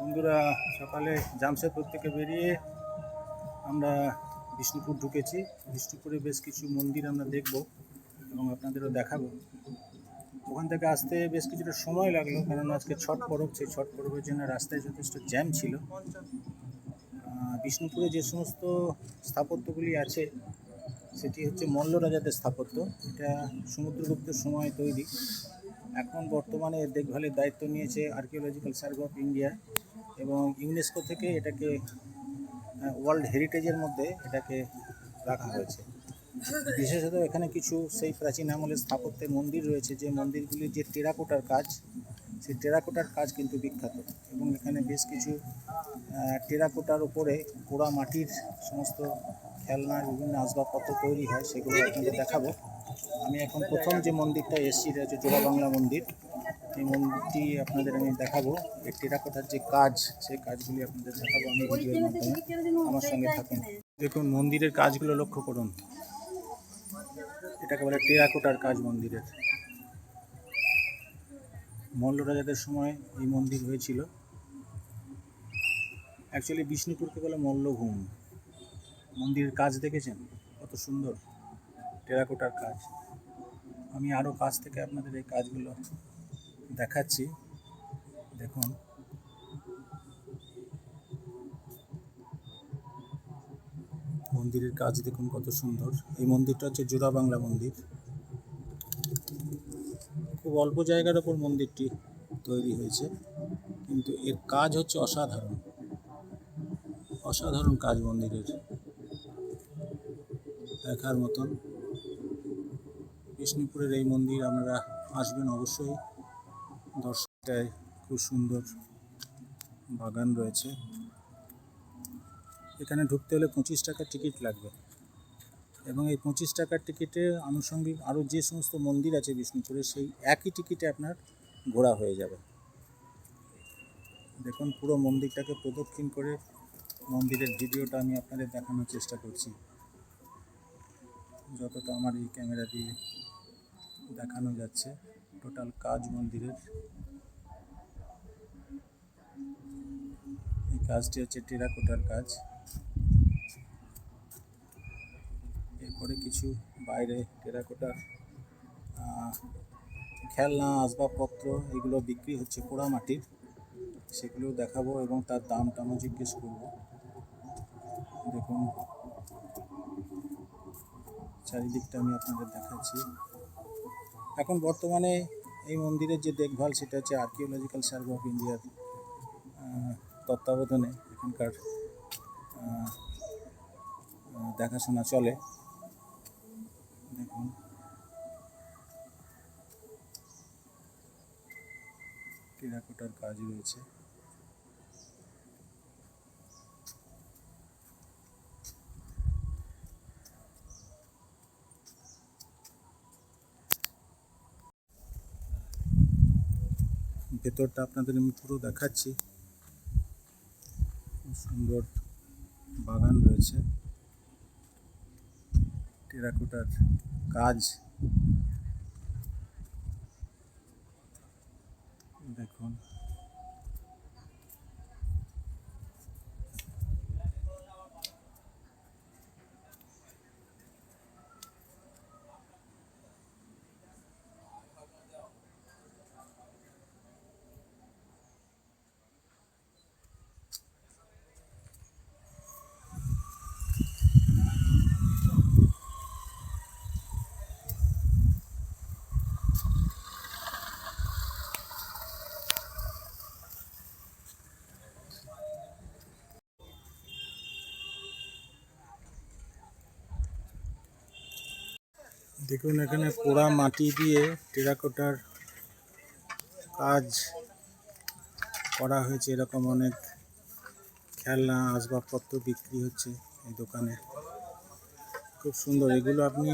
বন্ধুরা, সকালে জামশেদপুর থেকে বেরিয়ে আমরা বিষ্ণুপুর ঢুকেছি। বিষ্ণুপুরে বেশ কিছু মন্দির আমরা দেখব এবং আপনাদেরও দেখাবো। ওখান থেকে আসতে বেশ কিছুটা সময় লাগল, কারণ আজকে ছট পরব, সেই ছট পরবের জন্য রাস্তায় যথেষ্ট জ্যাম ছিল। বিষ্ণুপুরে যে সমস্ত স্থাপত্যগুলি আছে, সেটি হচ্ছে মল্ল রাজাদের স্থাপত্য। এটা সমুদ্রগুপ্তের সময় তৈরি। এখন বর্তমানে দেখভালের দায়িত্ব নিয়েছে আর্কিওলজিক্যাল সার্ভে অফ ইন্ডিয়া এবং ইউনেস্কো থেকে এটাকে ওয়ার্ল্ড হেরিটেজের মধ্যে এটাকে রাখা হয়েছে। বিশেষত এখানে কিছু সেই প্রাচীন আমলের স্থাপত্যের মন্দির রয়েছে, যে মন্দিরগুলির যে টেরাকোটার কাজ, সেই টেরাকোটার কাজ কিন্তু বিখ্যাত। এবং এখানে বেশ কিছু টেরাকোটার উপরে পোড়া মাটির সমস্ত খেলনা, বিভিন্ন আসবাবপত্র তৈরি হয়, সেগুলো আপনাদের দেখাবো। আমি এখন প্রথম যে মন্দিরটা এসেছি, এটা হচ্ছে জোড়া বাংলা মন্দির। এই মন্দিরটি আপনাদের আমি দেখাবো। এই টেরাকোটার যে কাজ, সেই কাজগুলি আপনাদের দেখাবো আমি ভিডিওর মাধ্যমে। আমার সঙ্গে থাকুন। দেখুন, মন্দিরের কাজগুলো লক্ষ্য করুন। এটাকে বলে টেরাকোটার কাজ মন্দিরের। মল্ল রাজাদের সময় এই মন্দির হয়েছিল। অ্যাকচুয়ালি বিষ্ণুপুরকে বলে মল্লভূম। মন্দিরের কাজ দেখেছেন? কত সুন্দর। টেরাকোটার কাজ। আমি আরও কাছ থেকে আপনাদের এই কাজগুলো দেখাচ্ছি। দেখুন। মন্দিরের কাজ দেখুন কত সুন্দর। এই মন্দিরটা হচ্ছে জোড়া বাংলা মন্দির। খুব অল্প জায়গার ওপর মন্দিরটি তৈরি হয়েছে, কিন্তু এর কাজ হচ্ছে অসাধারণ। অসাধারণ কাজ মন্দিরের। দেখার মতন। বিষ্ণুপুরের এই মন্দির আপনারা আসবেন অবশ্যই। দর্শকটায় খুব সুন্দর বাগান রয়েছে। এখানে ঢুকতে হলে পঁচিশ টাকার টিকিট লাগবে এবং এই পঁচিশ টাকার টিকিটে আনুষঙ্গিক আরও যে সমস্ত মন্দির আছে বিষ্ণুপুরে, সেই একই টিকিটে আপনার ঘোরা হয়ে যাবে। দেখুন পুরো মন্দিরটাকে প্রদক্ষিণ করে মন্দিরের ভিডিওটা আমি আপনাদের দেখানোর চেষ্টা করছি। যতটা আমার এই ক্যামেরা দিয়ে দেখানো যাচ্ছে। টোটাল কাজ মন্দিরের। এই কাজটি হচ্ছে টেরাকোটার কাজ। এরপরে কিছু বাইরে টেরাকোটার খেলনা, আসবাবপত্র, এগুলো বিক্রি হচ্ছে পোড়ামাটির। সেগুলো দেখাবো এবং তার দাম টামও জিজ্ঞেস করব। দেখুন, চারিদিকটা আমি আপনাদের দেখাচ্ছি। এখন বর্তমানে এই মন্দিরের যে দেখভাল, সেটা হচ্ছে আর্কিওলজিক্যাল সার্ভে অফ ইন্ডিয়ার তত্ত্বাবধানে এখানকার দেখাশোনা চলে। দেখুন। টেরাকোটার কাজ রয়েছে। ভেতরটা আপনাদের আমি পুরো দেখাচ্ছি। সুন্দর বাগান রয়েছে। টেরাকোটার কাজ দেখুন দেখুন, এখানে পোড়া মাটি দিয়ে টেরাকোটার কাজ করা হয়েছে। এরকম অনেক খেলনা, আসবাবপত্র বিক্রি হচ্ছে এই দোকানে। খুব সুন্দর। এগুলো আপনি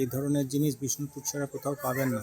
এই ধরনের জিনিস বিষ্ণুপুর ছাড়া কোথাও পাবেন না।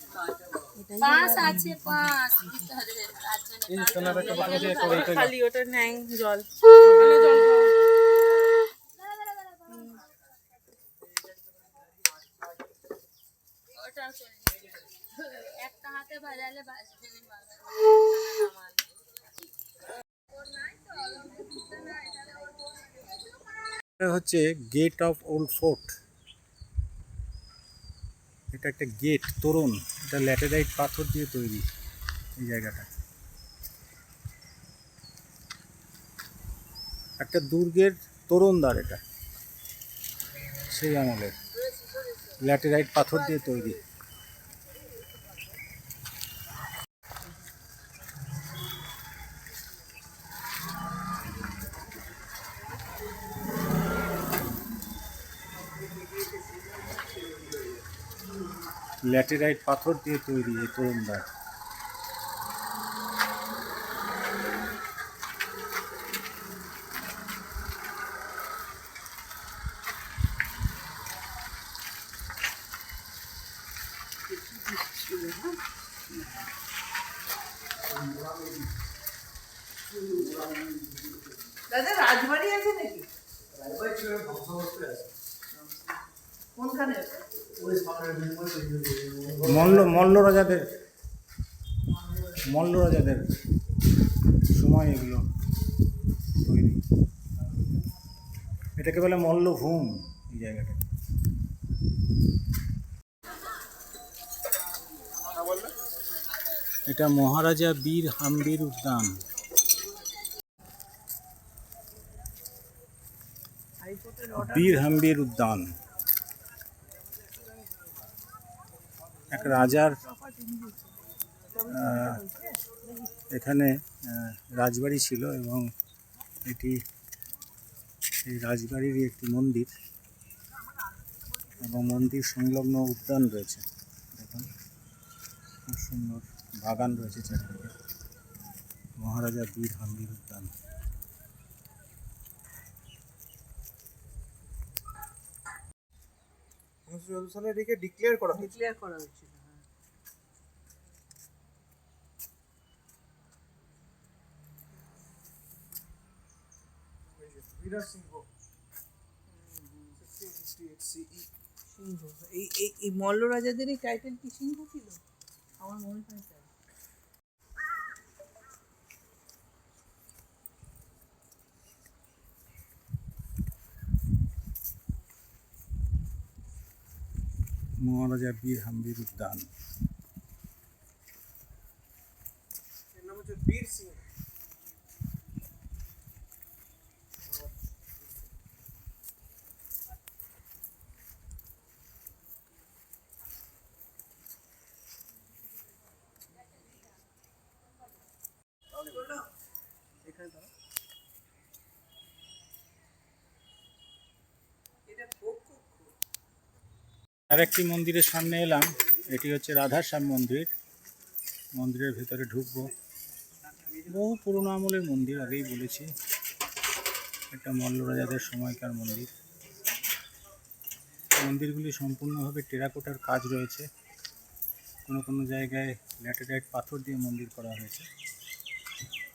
পাঁচ আছে পাঁচ দিতে হবে পাঁচজনের খালি ওটা ন্যাং জল। একটা হাতে বাজালে বাজবে হচ্ছে গেট অফ ওল্ড ফোর্ট এটা একটা গেট তোরণ। এটা ল্যাটেরাইট পাথর দিয়ে তৈরি এই জায়গাটা। একটা দুর্গের তোরণদার এটা। সেই আমলের। ল্যাটেরাইট পাথর দিয়ে তৈরি। ল্যাটেরাইট পাথর দিয়ে তৈরি এই তোরণদ্বার দাদা রাজবাড়ি আছে নাকি? কোনখানে মল্ল মল্ল রাজাদের মল্ল রাজাদের সময় এগুলো তৈরি। এটাকে বলে মল্লভূম এই জায়গাটা। এটা মহারাজা বীর হাম্বির উদ্যান। বীর হাম্বির উদ্যান। এক রাজার আহ, এখানে রাজবাড়ি ছিল এবং এটি এই রাজবাড়িরই একটি মন্দির এবং মন্দির সংলগ্ন উদ্যান রয়েছে। দেখুন খুব সুন্দর বাগান রয়েছে চারিদিকে। মহারাজা বীর হাম্বির উদ্যান। উনিশশো সালে এটিকে ডিক্লেয়ার করা হয়েছে। ডিক্লেয়ার করা হয়েছিল হ্যাঁ। Birat Singh sixteen sixty eight CE Singh এই এই এই মল্ল রাজাদের এই টাইটেল কি সিংহ ছিল আমার মনে হয় তাই মহারাজা বীর হাম্বির উদ্যান এর নাম হচ্ছে বীর সিংহ। আর একটি মন্দিরের সামনে এলাম, এটি হচ্ছে রাধাশ্যাম মন্দির। মন্দিরের ভিতরে ঢুকবো। বহু পুরনো আমলের মন্দির, আগেই বলেছি। এটা মল্ল রাজাদের সময়কার মন্দির। মন্দিরগুলি সম্পূর্ণভাবে টেরাকোটার কাজ রয়েছে। কোনো কোনো জায়গায় ল্যাটেরাইট পাথর দিয়ে মন্দির করা হয়েছে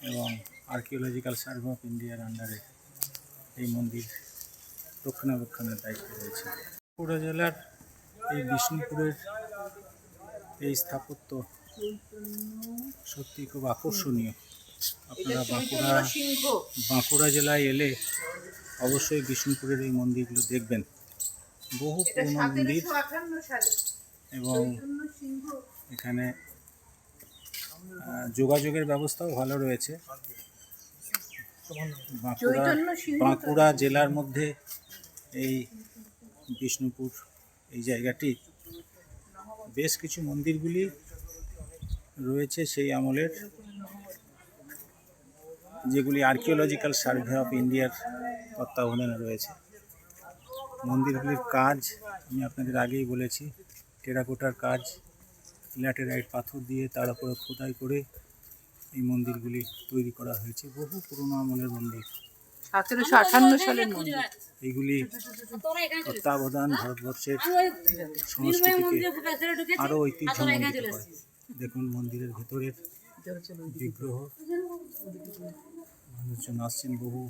এবং আর্কিওলজিক্যাল সার্ভে অফ ইন্ডিয়ার আন্ডারে এই মন্দির রক্ষণাবেক্ষণের দায়িত্ব রয়েছে। বাঁকুড়া জেলার এই বিষ্ণুপুরের এই স্থাপত্য সত্যি খুব আকর্ষণীয়। আপনারা বাঁকুড়া বাঁকুড়া জেলায় এলে অবশ্যই বিষ্ণুপুরের এই মন্দিরগুলো দেখবেন। বহু পুরনো মন্দির এবং এখানে যোগাযোগের ব্যবস্থাও ভালো রয়েছে। বাঁকুড়া বাঁকুড়া জেলার মধ্যে এই বিষ্ণুপুর এই জায়গাটি। বেশ কিছু মন্দিরগুলি রয়েছে সেই আমলের, যেগুলি আর্কিওলজিক্যাল সার্ভে অফ ইন্ডিয়ার তত্ত্বাবধানে রয়েছে। মন্দিরগুলির কাজ আমি আপনাদের আগেই বলেছি, টেরাকোটার কাজ, ল্যাটেরাইট পাথর দিয়ে তার উপরে খোদাই করে এই মন্দিরগুলি তৈরি করা হয়েছে। বহু পুরনো আমলের মন্দির। সতেরোশো আঠান্ন সালের মন্দির। এইগুলি তত্ত্বাবধান ভারতবর্ষের সংস্কৃতিকে আরও ঐতিহ্যমণ্ডিত করে। দেখুন মন্দিরের ভেতরের বিগ্রহ। মানুষজন আসছেন বহু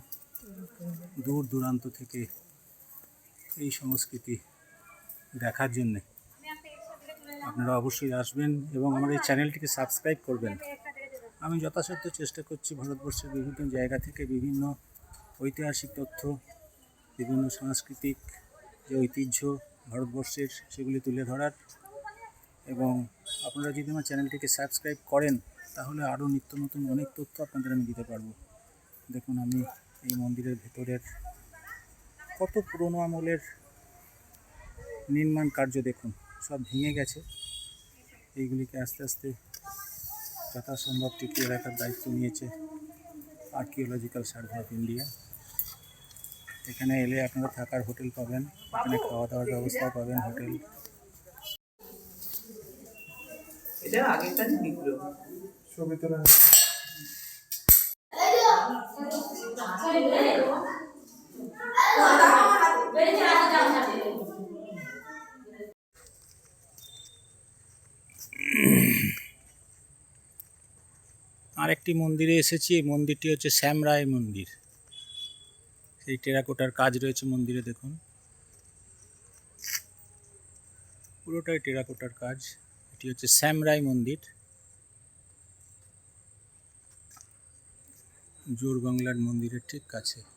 দূর দূরান্ত থেকে এই সংস্কৃতি দেখার জন্যে। আপনারা অবশ্যই আসবেন এবং আমার এই চ্যানেলটিকে সাবস্ক্রাইব করবেন। আমি যথাসাধ্য চেষ্টা করছি ভারতবর্ষের বিভিন্ন জায়গা থেকে বিভিন্ন ঐতিহাসিক তথ্য, বিভিন্ন সাংস্কৃতিক যে ঐতিহ্য ভারতবর্ষের, সেগুলি তুলে ধরার। এবং আপনারা যদি আমার চ্যানেলটিকে সাবস্ক্রাইব করেন, তাহলে আরও নিত্য নতুন অনেক তথ্য আপনাদের আমি দিতে পারব। দেখুন, আমি এই মন্দিরের ভেতরের কত পুরনো আমলের নির্মাণ কার্য দেখুন, সব ভেঙে গেছে। এইগুলিকে আস্তে আস্তে যথাসম্ভব টিকিয়ে রাখার দায়িত্ব নিয়েছে আর্কিওলজিক্যাল সার্ভে অফ ইন্ডিয়া। এখানে এলে আপনারা থাকার হোটেল পাবেন এখানে খাওয়া দাওয়ার ব্যবস্থা পাবেন হোটেল। এটা আগেকার বিগ্রহ ছবি তোলা আরেকটি মন্দিরে এসেছি এই মন্দিরটি হচ্ছে শ্যামরায় মন্দির। সেই টেরাকোটার কাজ রয়েছে মন্দিরে, দেখুন। পুরোটাই টেরাকোটার কাজ। এটি হচ্ছে শ্যামরাই মন্দির। জোর বাংলার মন্দিরের ঠিক কাছে।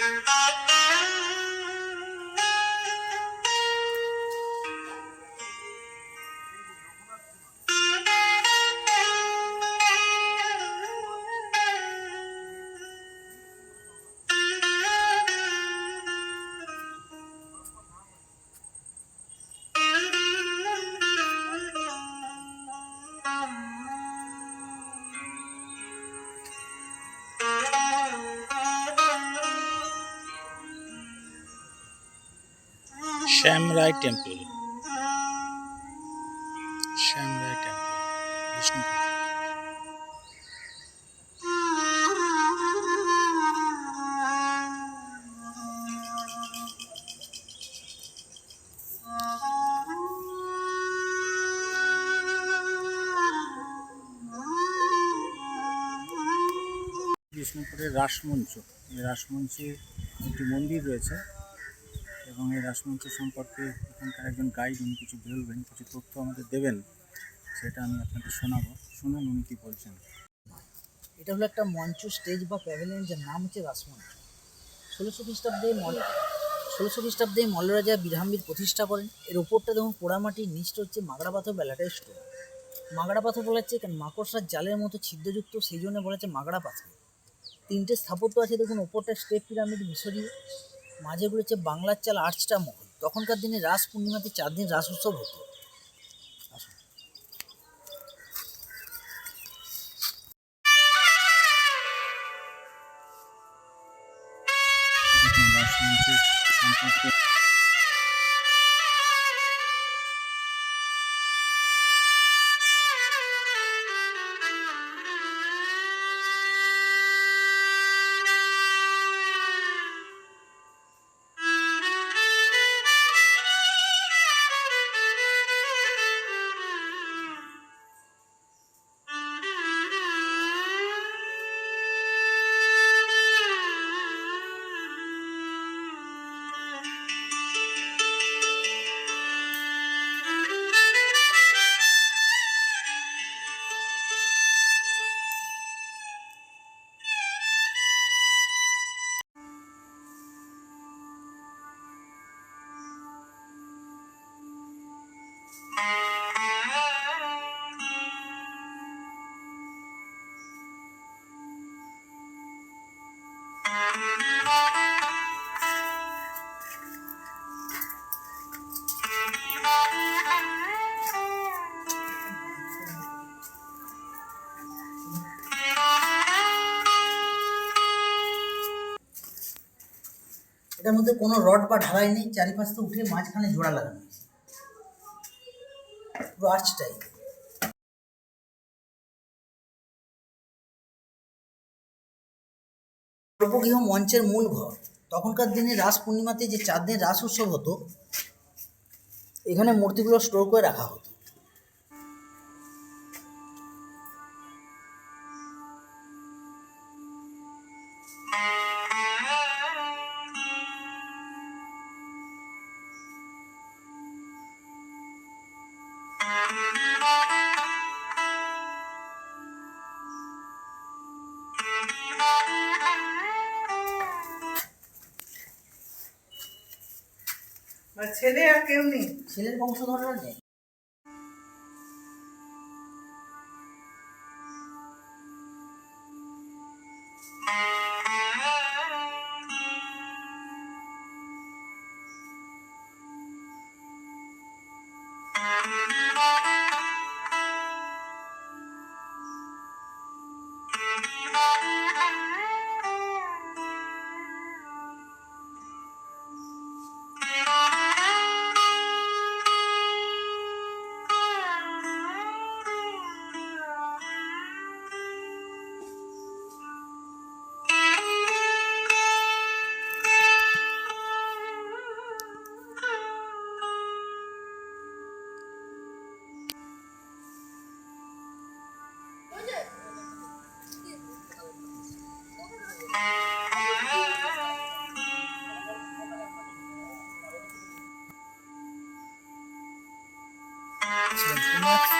Thank you. Shyamrai temple. Shyamrai temple Bishnupur. বিষ্ণুপুরের রাসমঞ্চ। এই রাসমঞ্চে একটি মন্দির রয়েছে। এবং এই রাসমঞ্চ সম্পর্কে এখানকার একজন গাইড উনি কিছু বলবেন, কিছু তথ্য আমাদের দেবেন, সেটা আমি আপনাকে শোনাবো। শুনুন উনি কি বলছেন। এটা হলো একটা মঞ্চ স্টেজ বা প্যাভিলিয়ন যার নাম হচ্ছে রাসমঞ্চ ষোলোশো খ্রিস্টাব্দে মল ষোলোশো খ্রিস্টাব্দে মল্লরাজা বিরাম্বির প্রতিষ্ঠা করেন। এর ওপরটা দেখুন পোড়ামাটি নিচটা হচ্ছে মাগড়া পাথর বেলাটাই স্টোন। মাগড়া পাথর বলা হচ্ছে কারণ মাকড়সার জালের মতো ছিদ্রযুক্ত, সেই জন্য বলা হচ্ছে মাগড়া পাথর তিনটে স্থাপত্য আছে, দেখুন ওপরটা স্টেপ পিরামিড, মিশরীয়। মাঝেগুলো ঘুরেছে বাংলার চাল আর্চটা মহল। তখনকার দিনে রাস পূর্ণিমাতে চার দিন রাস উৎসব হতো। এটার মধ্যে কোনো রড বা ঢালাই নেই, চারিপাশ থেকে উঠে মাঝখানে জোড়া লাগানো পুরো আর্চটাই গর্ভগৃহ মঞ্চের মূল ঘর। তখনকার দিনে রাস পূর্ণিমাতে যে চার দিন রাস উৎসব হতো, এখানে মূর্তিগুলো স্টোর করে রাখা হতো। কেউ নেই। ছেলের বংশধররা নেই।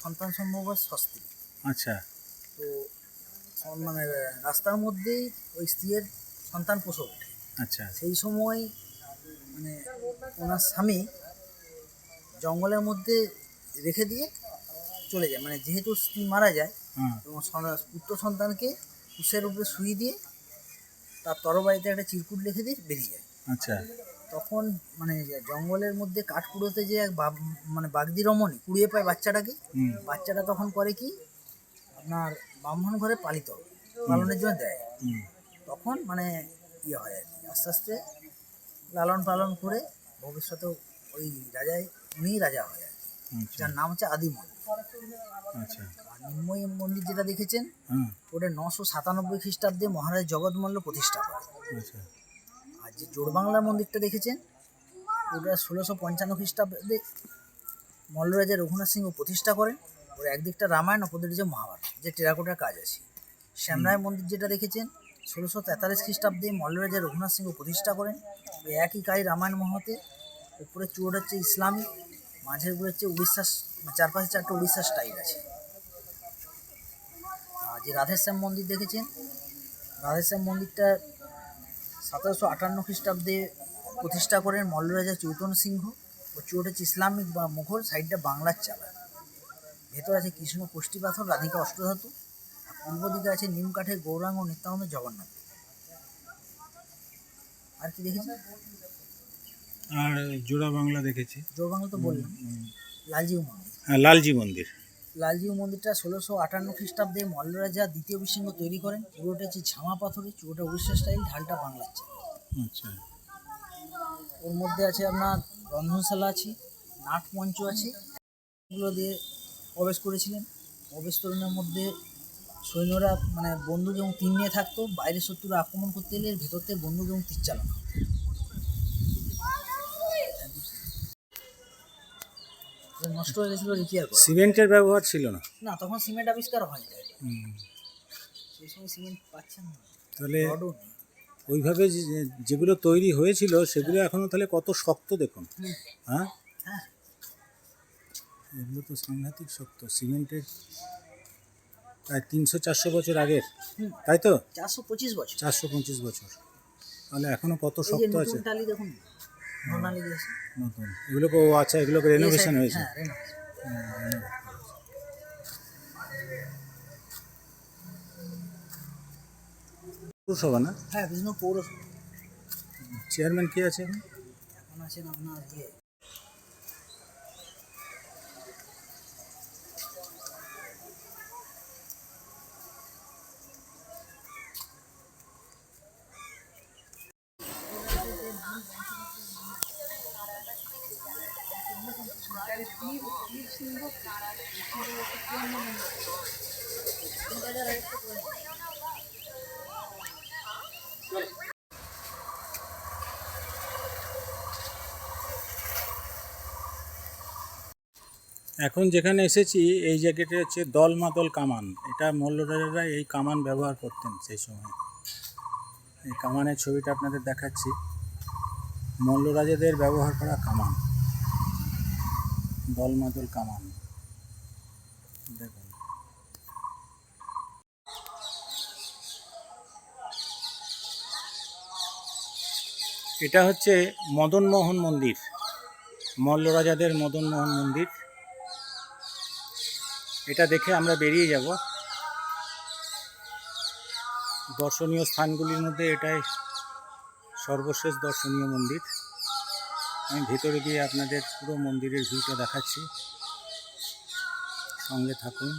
সন্তান সম্ভব স্বস্তি। আচ্ছা। তো মানে রাস্তার মধ্যেই ওই স্ত্রীর সন্তান প্রসব ওঠে। আচ্ছা। সেই সময় মানে ওনার স্বামী জঙ্গলের মধ্যে রেখে দিয়ে চলে যায়। মানে যেহেতু স্ত্রী মারা যায় হ্যাঁ এবং পুত্র সন্তানকে কুশের উপরে শুয়ে দিয়ে তার তরবারিতে একটা চিরকুট লিখে দিয়ে বেরিয়ে যায়। আচ্ছা। তখন মানে জঙ্গলের মধ্যে কাঠ কুড়োতে যে এক মানে বাগদি রমণী কুড়িয়ে পায় বাচ্চাটাকে বাচ্চাটা তখন করে কি? আপনার ব্রাহ্মণ ঘরে পালিত পালনের জন্য দেয়। তখন মানে ইয়ে হয় আর কি আস্তে আস্তে লালন পালন করে ভবিষ্যতে ওই রাজাই উনিই রাজা হয় আর কি। আচ্ছা। যার নাম হচ্ছে আদি মন্দির। আচ্ছা। আর মন্দির যেটা দেখেছেন ওটা নশো সাতানব্বই খ্রিস্টাব্দে মহারাজ জগৎমল্ল প্রতিষ্ঠা করে। আচ্ছা। যে জোড়বাংলা মন্দিরটা দেখেছেন? ওটা ষোলোশো পঞ্চান্ন খ্রিস্টাব্দে মল্লরাজা রঘুনাথ সিংহ প্রতিষ্ঠা করেন। ওর একদিকটা রামায়ণ অপর যে মহাভারত, যে টেরাকোটার কাজ আছে। শ্যামরায় মন্দির যেটা দেখেছেন, ষোলোশো তেতাল্লিশ খ্রিস্টাব্দে মল্লরাজা রঘুনাথ সিংহ প্রতিষ্ঠা করেন। ওই একই কাজ রামায়ণ মহাতে, উপরে চুয়োটা হচ্ছে ইসলামিক মাঝেরগুলো হচ্ছে উড়িষ্যা চারপাশে চারটে উড়িষ্যা স্টাইল আছে। আর যে রাধেশ্যাম মন্দির দেখেছেন, রাধেশ্যাম মন্দিরটা সতেরোশো আটান্ন খ্রিস্টাব্দে প্রতিষ্ঠা করেন মল্লরাজা চৈতন্য সিংহ ও চুয়োট হচ্ছে ইসলামিক বা মুঘল সাইডটা বাংলার চালা। ভেতর আছে কৃষ্ণ কোষ্ঠী পাথর রাধিকা অষ্টধাতু আর পূর্ব দিকে আছে নিম কাঠের গৌরাঙ্গ নিত্যানন্দ জগন্নাথ। আর কি দেখেছি? আর জোড়া বাংলা দেখেছি। জোর বাংলা তো বললাম। লালজি মন্দির। হ্যাঁ লালজি মন্দির। লালজিউ মন্দিরটা ষোলোশো আটান্ন খ্রিস্টাব্দে মল্লরাজা দ্বিতীয় বিসিংহ তৈরি করেন। পুরোটা হচ্ছে ঝামা পাথরে চুয়োটা উড়িষ্যা স্টাইল ঢালটা বাংলার চাল আচ্ছা। ওর মধ্যে আছে আপনার রন্ধনশালা আছে নাট মঞ্চ আছে। এগুলো দিয়ে প্রবেশ করেছিলেন। প্রবেশ তোরণের মধ্যে সৈন্যরা মানে বন্দুক এবং তীর নিয়ে থাকতো। বাইরে শত্রুরা আক্রমণ করতে এলে থেকে বন্দুক এবং তীর চালানো হতো। এটা নষ্ট হয়ে গেছিল রিপেয়ার করা। সিমেন্টের ব্যবহার ছিল না। না তখন সিমেন্ট আবিষ্কার হয়নি হুম। সেই সময় সিমেন্ট পাচ্ছেন না। তাহলে ওইভাবে যেগুলো তৈরি হয়েছিল সেগুলো এখনও তাহলে কত শক্ত দেখুন। হ্যাঁ? হ্যাঁ। এগুলো তো সাংঘাতিক শক্ত। সিমেন্টের প্রায় তিনশো চারশো বছর আগের। তাই তো? চারশো পঁচিশ বছর। চারশো পঁচিশ বছর। তাহলে এখনও কত শক্ত আছে? দেখুন। দিয়েছে নতুন। আচ্ছা রেনোভেশন হয়েছে। হ্যাঁ না? হ্যাঁ বিষ্ণু পৌরসভা। চেয়ারম্যান কে আছে এখন আছেন আপনার ইয়ে। এখন যেখানে এসেছি, এই জায়গাটা হচ্ছে দল মাদল কামান। এটা মল্লরাজারা এই কামান ব্যবহার করতেন সেই সময়। এই কামানের ছবিটা আপনাদের দেখাচ্ছি। মল্লরাজাদের ব্যবহার করা কামান। দল মাদল কামান। দেখুন। এটা হচ্ছে মদনমোহন মন্দির। মল্লরাজাদের মদনমোহন মন্দির। এটা দেখে আমরা বেরিয়ে যাব। দর্শনীয় স্থানগুলির মধ্যে এটাই সর্বশেষ দর্শনীয় মন্দির। আমি ভেতরে গিয়ে আপনাদের পুরো মন্দিরের ভিউটা দেখাচ্ছি। সঙ্গে থাকুন।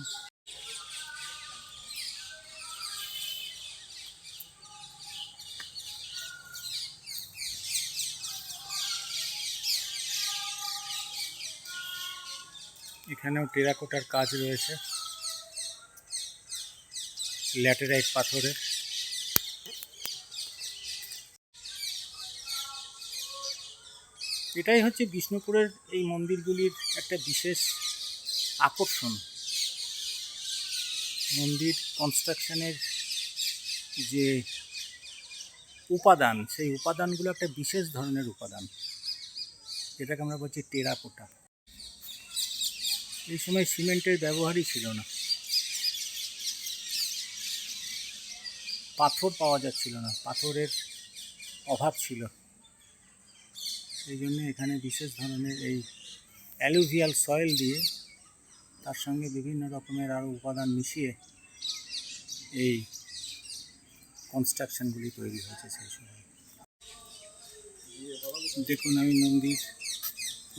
এখানেও টেরাকোটার কাজ রয়েছে। ল্যাটেরাইট পাথরের। এটাই হচ্ছে বিষ্ণুপুরের এই মন্দিরগুলির একটা বিশেষ আকর্ষণ। মন্দির কনস্ট্রাকশনের যে উপাদান, সেই উপাদানগুলো একটা বিশেষ ধরনের উপাদান। যেটাকে আমরা বলছি টেরাকোটা। এই সময় সিমেন্টের ব্যবহারই ছিল না। পাথর পাওয়া যাচ্ছিল না, পাথরের অভাব ছিল। সেই জন্য এখানে বিশেষ ধরনের এই অ্যালুভিয়াল সয়েল দিয়ে তার সঙ্গে বিভিন্ন রকমের আরও উপাদান মিশিয়ে এই কনস্ট্রাকশনগুলি তৈরি হয়েছে সেই সময়। দেখুন আমি মন্দির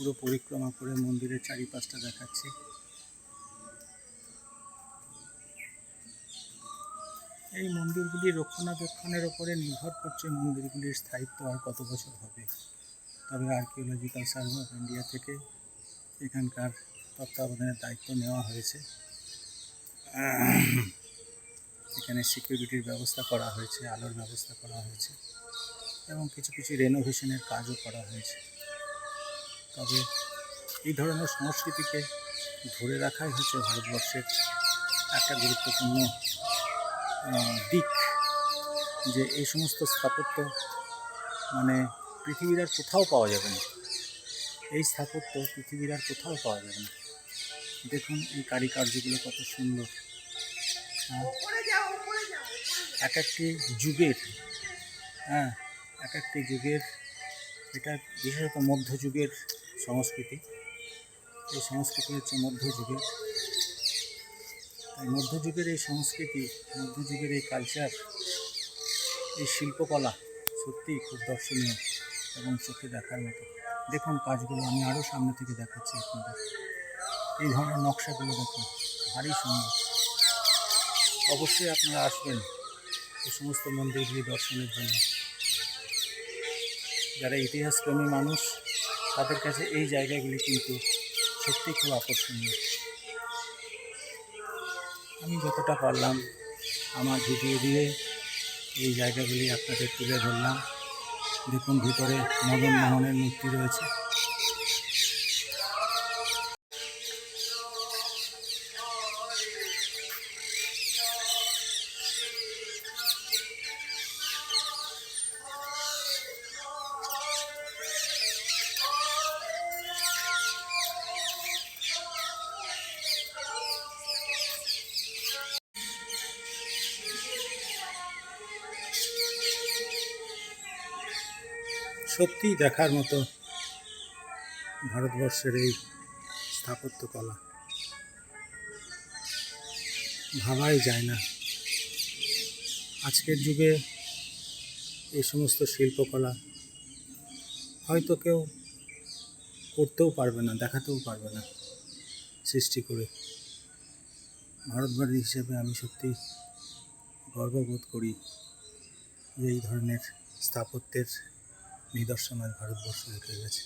পুরো পরিক্রমা করে মন্দিরের চারিপাশটা দেখাচ্ছি। এই মন্দিরগুলি রক্ষণাবেক্ষণের ওপরে নির্ভর করছে মন্দিরগুলির স্থায়িত্ব আর কত বছর হবে। তবে আর্কিওলজিক্যাল সার্ভে অফ ইন্ডিয়া থেকে এখানকার তত্ত্বাবধানের দায়িত্ব নেওয়া হয়েছে। এখানে সিকিউরিটির ব্যবস্থা করা হয়েছে, আলোর ব্যবস্থা করা হয়েছে এবং কিছু কিছু রেনোভেশনের কাজও করা হয়েছে। তবে এই ধরনের সংস্কৃতিকে ধরে রাখাই হচ্ছে ভারতবর্ষের একটা গুরুত্বপূর্ণ দিক যে এই সমস্ত স্থাপত্য মানে পৃথিবীর আর কোথাও পাওয়া যাবে না। এই স্থাপত্য পৃথিবীর আর কোথাও পাওয়া যাবে না। দেখুন এই কারিকার্যগুলো কত সুন্দর। এক একটি যুগের হ্যাঁ এক একটি যুগের, এটা বিশেষত মধ্যযুগের সংস্কৃতি। এই সংস্কৃতি হচ্ছে মধ্যযুগের। তাই মধ্যযুগের এই সংস্কৃতি, মধ্যযুগের এই কালচার এই শিল্পকলা সত্যিই খুব দর্শনীয় এবং চোখে দেখার মতো। দেখুন কাজগুলো, আমি আরও সামনে থেকে দেখাচ্ছি আপনাদের। এই ধরনের নকশাগুলো দেখুন, ভারী সুন্দর। অবশ্যই আপনারা আসবেন এই সমস্ত মন্দিরগুলি দর্শনের জন্য। যারা ইতিহাসপ্রেমী মানুষ তাদের কাছে এই জায়গাগুলি কিন্তু সত্যি খুব আকর্ষণীয়। আমি যতটা পারলাম আমার ভিডিও দিয়ে এই জায়গাগুলি আপনাদের তুলে ধরলাম। দেখুন, ভিতরে মদন মোহনের মূর্তি রয়েছে। সত্যিই দেখার মতো ভারতবর্ষের এই স্থাপত্যকলা ভাবাই যায় না। আজকের যুগে এই সমস্ত শিল্পকলা হয়তো কেউ করতেও পারবে না, দেখাতেও পারবে না সৃষ্টি করে। ভারতবাসী হিসেবে আমি সত্যি গর্ববোধ করি যে এই ধরনের স্থাপত্যের নিদর্শন আজ ভারতবর্ষ রেখে গেছে